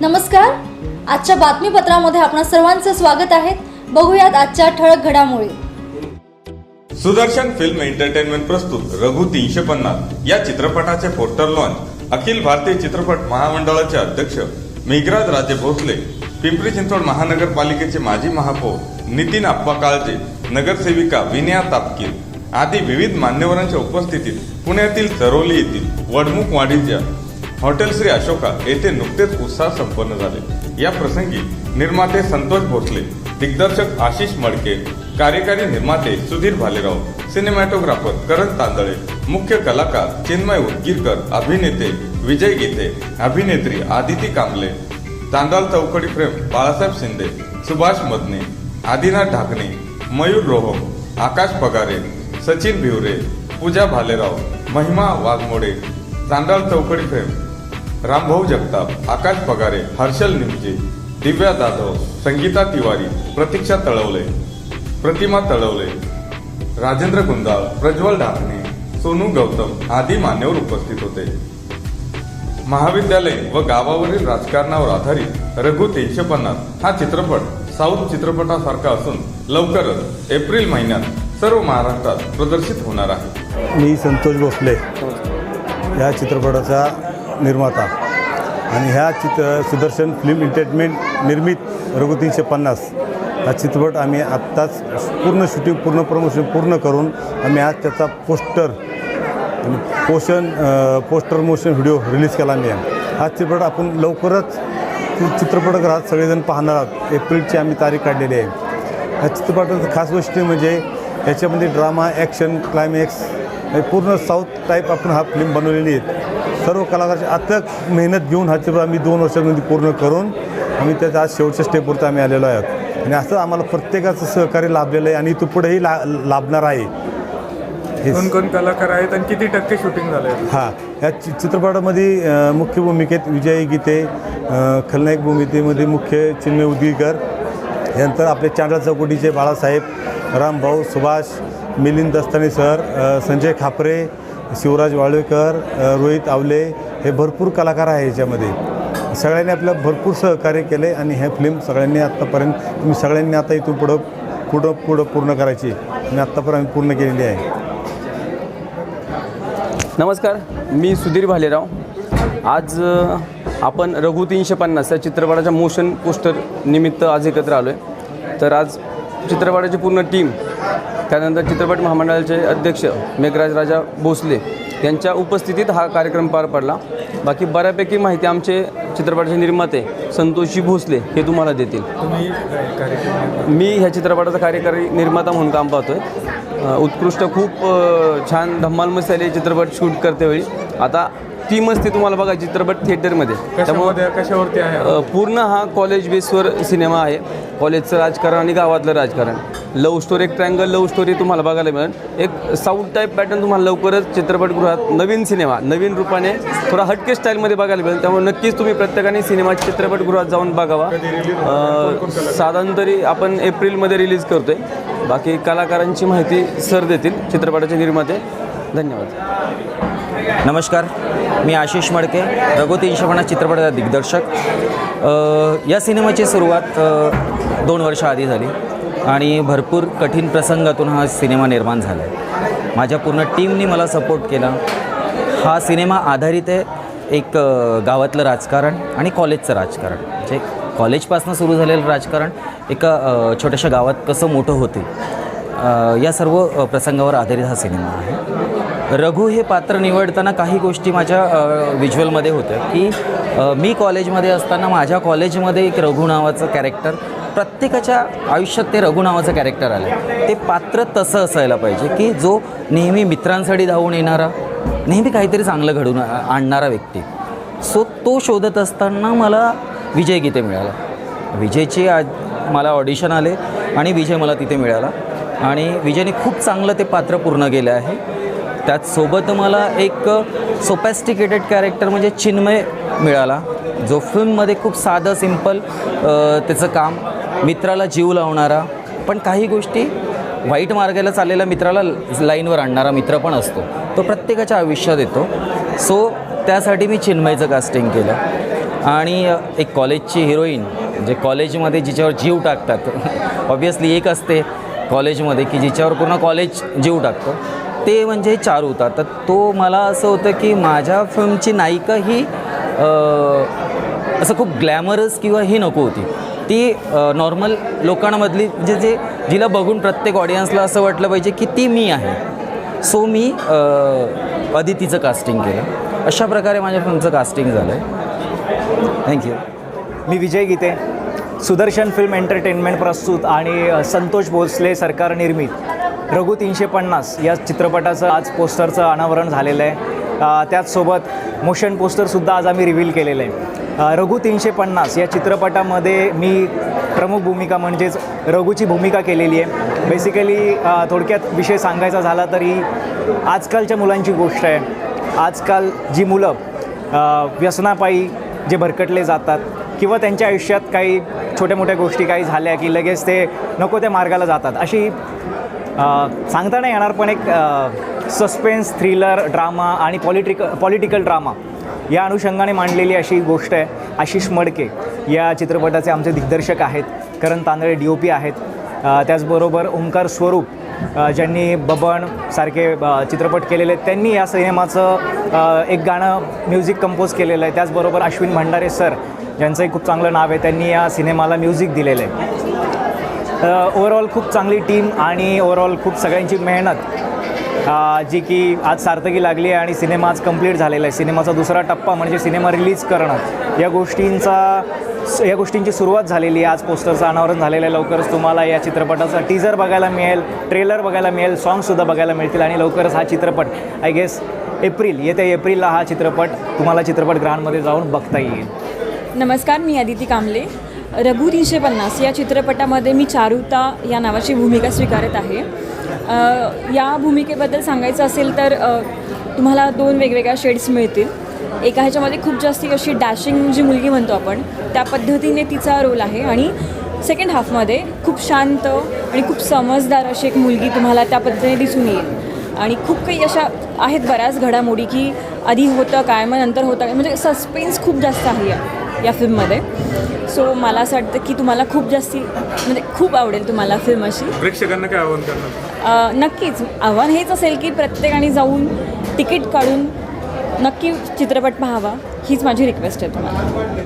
नमस्कार. आजच्या बातमीपत्रामध्ये आपणा सर्वांचं स्वागत आहे. बघूयात आजच्या ठळक घडामोडी. सुदर्शन फिल्म एंटरटेनमेंट प्रस्तुत रघु तीनशे पन्नास. या चित्रपटाचे पोस्टर लॉन्च अखिल भारतीय चित्रपट महामंडळाचे अध्यक्ष मेघराज राजे भोसले पिंपरी चिंचवड महानगरपालिकेचे माजी महापौर नितीन आप्पा काळजे नगरसेविका विनया तापकीर आदी विविध मान्यवरांच्या उपस्थितीत पुण्यातील सरोली येथील वडमुख वाडीच्या हॉटेल श्री अशोका येथे नुकतेच उत्साह संपन्न झाले. या प्रसंगी निर्माते संतोष भोसले दिग्दर्शक आशिष मडके कार्यकारी निर्माते सुधीर भालेराव सिनेमॅटोग्राफर करण तांदळे मुख्य कलाकार चिन्मय उदगीरकर अभिनेते विजय गीते अभिनेत्री आदिती कांबले तांदाल चौकडी प्रेम बाळासाहेब शिंदे सुभाष मदने आदिनाथ ढाकणे मयूर रोहम आकाश पगारे सचिन भिवरे पूजा भालेराव महिमा वाघमोडे तांदळ चौकडी प्रेम रामभाऊ जगताप आकाश पगारे हर्षल निमजे दिव्या जाधव संगीता तिवारी प्रतीक्षा तळवले प्रतिमा तळवले राजेंद्र गुंदाळ प्रज्वल ढाकणे सोनू गौतम आदी मान्यवर उपस्थित होते. महाविद्यालय व गावावरील राजकारणावर आधारित रघु तीनशे पन्नास हा चित्रपट साऊथ चित्रपटासारखा असून लवकरच एप्रिल महिन्यात सर्व महाराष्ट्रात प्रदर्शित होणार आहे. मी संतोष भोसले या चित्रपटाचा निर्माता. आणि ह्या चित्र सुदर्शन फिल्म एंटरटेनमेंट निर्मित रघु तीनशे पन्नास. हा चित्रपट आम्ही आत्ताच पूर्ण शूटिंग पूर्ण प्रमोशन पूर्ण करून आम्ही आज त्याचा पोस्टर पोशन पोषण पोस्टर मोशन व्हिडिओ रिलीज केला आम्ही. हा चित्रपट आपण लवकरच चित्रपटगृहात सगळेजण पाहणार आहोत. एप्रिलची आम्ही तारीख काढलेली आहे. ह्या चित्रपटाचं खास गोष्टी म्हणजे याच्यामध्ये ड्रामा ॲक्शन क्लायमॅक्स हे पूर्ण साऊथ टाईप आपण हा फिल्म बनवलेली आहे सर्व कलाकाराची अथक मेहनत घेऊन हा चित्रपट आम्ही दोन वर्षामध्ये पूर्ण करून आम्ही त्याच्या आज शेवटच्या स्टेपवरती आम्ही आलेलो आहोत. आणि असं आम्हाला प्रत्येकाचं सहकार्य लाभलेलं आहे आणि इथं पुढेही ला लाभणार आहे. कोण कोण कलाकार आहेत आणि किती टक्के शूटिंग झालंय हां या चि चित्रपटामध्ये मुख्य भूमिकेत विजय गीते खलनायक भूमिकेमध्ये मुख्य चिन्मय उदगीकर यानंतर आपले चांडा चौकटीचे बाळासाहेब रामभाऊ सुभाष मिलिंद दस्ताने सर संजय खापरे शिवराज वाळवेकर रोहित आवले हे भरपूर कलाकार आहे याच्यामध्ये. सगळ्यांनी आपलं भरपूर सहकार्य केले आणि हे फिल्म सगळ्यांनी आत्तापर्यंत तुम्ही सगळ्यांनी आता इथून पुढं पुढं पुढं पूर्ण करायची. आणि आत्तापर्यंत पूर्ण केलेली आहे. नमस्कार मी सुधीर भालेराव. आज आपण रघु तीनशे पन्नास या चित्रपटाच्या मोशन पोस्टर निमित्त आज एकत्र आलो आहे तर आज चित्रपटाची पूर्ण टीम त्यानंतर चित्रपट महामंडळाचे अध्यक्ष मेघराज राजा भोसले यांच्या उपस्थितीत हा कार्यक्रम पार पडला. बाकी बऱ्यापैकी माहिती आमचे चित्रपटाचे निर्माते संतोषजी भोसले हे तुम्हाला देतील. मी ह्या चित्रपटाचा कार्यकारी निर्माता म्हणून काम पाहतोय. अ, उत्कृष्ट खूप छान धम्माल मसाले चित्रपट शूट करते वेळी. आता ती मस्ती तुम्हाला बघा चित्रपट थिएटरमध्ये कशामध्ये कशावरती आहे? पूर्ण हा कॉलेज बेसवर सिनेमा आहे. कॉलेजचं राजकारण आणि गावातलं राजकारण. लव्ह स्टोरी एक ट्रँगल लव स्टोरी तुम्हाला बघायला मिळेल. एक साऊथ टाईप पॅटर्न तुम्हाला लवकरच चित्रपटगृहात नवीन सिनेमा नवीन रूपाने थोडा हटके स्टाईलमध्ये बघायला मिळेल. त्यामुळे नक्कीच तुम्ही प्रत्येकाने सिनेमा चित्रपटगृहात जाऊन बघावा. साधारण तरी आपण एप्रिलमध्ये रिलीज करतोय. बाकी कलाकारांची माहिती सर देतील चित्रपटाचे निर्माते. धन्यवाद. नमस्कार मी आशिष मडके रघुती शवणा चित्रपटाचा दिग्दर्शक. या सिनेमाची सुरुवात दोन वर्षाआधी झाली आणि भरपूर कठीण प्रसंगातून हा सिनेमा निर्माण झाला आहे माझ्या पूर्ण टीमनी मला सपोर्ट केला. हा सिनेमा आधारित आहे एक गावातलं राजकारण आणि कॉलेजचं राजकारण. म्हणजे कॉलेजपासून सुरू झालेलं राजकारण एका छोट्याशा गावात कसं मोठं होते या सर्व प्रसंगावर आधारित हा सिनेमा आहे. रघु हे पात्र निवडताना काही गोष्टी माझ्या विज्युअलमध्ये होत्या की मी कॉलेजमध्ये असताना माझ्या कॉलेजमध्ये एक रघु नावाचं कॅरेक्टर प्रत्येकाच्या आयुष्यात ते रघु नावाचं कॅरेक्टर आलं. ते पात्र तसं असायला पाहिजे की जो नेहमी मित्रांसाठी धावून येणारा नेहमी काहीतरी चांगलं घडून आ- आणणारा व्यक्ती. सो तो शोधत असताना मला विजय गीते मिळाला. विजयची आज मला ऑडिशन आले आणि विजय मला तिथे मिळाला. आणि विजयने खूप चांगलं ते पात्र पूर्ण केलं आहे. त्याचसोबत मला एक सोपॅस्टिकेटेड कॅरेक्टर म्हणजे चिन्मय मिळाला. जो फिल्ममध्ये खूप साधं सिंपल त्याचं काम मित्राला जीव लावणारा पण काही गोष्टी वाईट मार्गाला चाललेला मित्राला लाईनवर आणणारा मित्र पण असतो. तो प्रत्येकाच्या आयुष्यात येतो. सो त्यासाठी मी चिन्मयचं कास्टिंग केलं. आणि एक कॉलेजची हिरोईन जे कॉलेजमध्ये जिच्यावर जीव टाकतात. ऑब्वियसली एक असते कॉलेजमध्ये की जिच्यावर पूर्ण कॉलेज जीव टाकतो. ते म्हणजे चारुता तर तो मला असं होतं की माझ्या फिल्मची नायिका ही असं खूप ग्लॅमरस किंवा ही नको होती. ती नॉर्मल लोकांमधली म्हणजे जे जिला बघून प्रत्येक ऑडियन्सला असं वाटलं पाहिजे की ती मी आहे. सो मी अदितीचं कास्टिंग केलं. अशा प्रकारे माझ्या फिल्मचं कास्टिंग झालं आहे थँक्यू मी विजय गीते सुदर्शन फिल्म एंटरटेनमेंट प्रस्तुत आणि संतोष भोसले सरकार निर्मित. रघु तीनशे पन्नास या चित्रपटाचं आज पोस्टरचं अनावरण झालेलं आहे. त्याचसोबत मोशन पोस्टरसुद्धा आज आम्ही रिव्हील केलेलं आहे. रघु तीनशे पन्नास या चित्रपटामध्ये मी प्रमुख भूमिका म्हणजेच रघुची भूमिका केलेली आहे. बेसिकली थोडक्यात विषय सांगायचा झाला तरी आजकालच्या मुलांची गोष्ट आहे. आजकाल जी मुलं व्यसनापायी जे भरकटले जातात किंवा त्यांच्या आयुष्यात काही छोट्या मोठ्या गोष्टी काही झाल्या की लगेच ते नको त्या मार्गाला जातात अशी सांगता नाही येणार पण एक सस्पेन्स थ्रिलर ड्रामा आणि पॉलिटिक पॉलिटिकल ड्रामा या अनुषंगाने मांडलेली अशी गोष्ट आहे आशिष मडके या चित्रपटाचे आमचे दिग्दर्शक आहेत Karan Tandale D O P आहेत. त्याचबरोबर ओंकार स्वरूप ज्यांनी बबन सारखे चित्रपट केलेले आहेत त्यांनी या सिनेमाचं एक गाणं म्युझिक कंपोज केलेलं आहे. त्याचबरोबर अश्विन भंडारे सर ज्यांचंही खूप चांगलं नाव आहे त्यांनी या सिनेमाला म्युझिक दिलेलं आहे. ओवरऑल खूप चांगली टीम आणि ओवरऑल खूप सगळ्यांची मेहनत जी की आज सार्थकी लागली आहे आणि सिनेमा आज कंप्लीट झालेला आहे. सिनेमाचा दुसरा टप्पा म्हणजे सिनेमा रिलीज करणं. या गोष्टींचा या गोष्टींची सुरुवात झालेली आहे. आज पोस्टरचं अनावरण झालेलं आहे. लवकरच तुम्हाला या चित्रपटाचा टीजर बघायला मिळेल ट्रेलर बघायला मिळेल सॉन्गसुद्धा बघायला मिळतील आणि लवकरच हा चित्रपट आय गेस एप्रिल येत्या एप्रिलला हा चित्रपट तुम्हाला चित्रपटगृहांमध्ये जाऊन बघता येईल. नमस्कार मी अदिती कांबले. रघु तीनशे पन्नास या चित्रपटामध्ये मी चारुता या नावाची भूमिका स्वीकारत आहे. या भूमिकेबद्दल सांगायचं असेल तर तुम्हाला दोन वेगवेगळ्या शेड्स मिळतील. एका ह्याच्यामध्ये खूप जास्ती अशी डॅशिंग जी मुलगी म्हणतो आपण त्या पद्धतीने तिचा रोल आहे आणि सेकंड हाफमध्ये खूप शांत आणि खूप समजदार अशी एक मुलगी तुम्हाला त्या पद्धतीने दिसून येईल. आणि खूप काही अशा आहेत बऱ्याच घडामोडी की आधी होतं काय मग नंतर होतं काय म्हणजे सस्पेन्स खूप जास्त आहे. या फिल्ममध्ये. सो मला असं वाटतं की तुम्हाला खूप जास्ती म्हणजे खूप आवडेल तुम्हाला फिल्म अशी. प्रेक्षकांना काय आवाहन करणार? नक्कीच. आव्हान हेच असेल की प्रत्येकाने जाऊन तिकीट काढून नक्की चित्रपट पाहावा हीच माझी रिक्वेस्ट आहे तुम्हाला.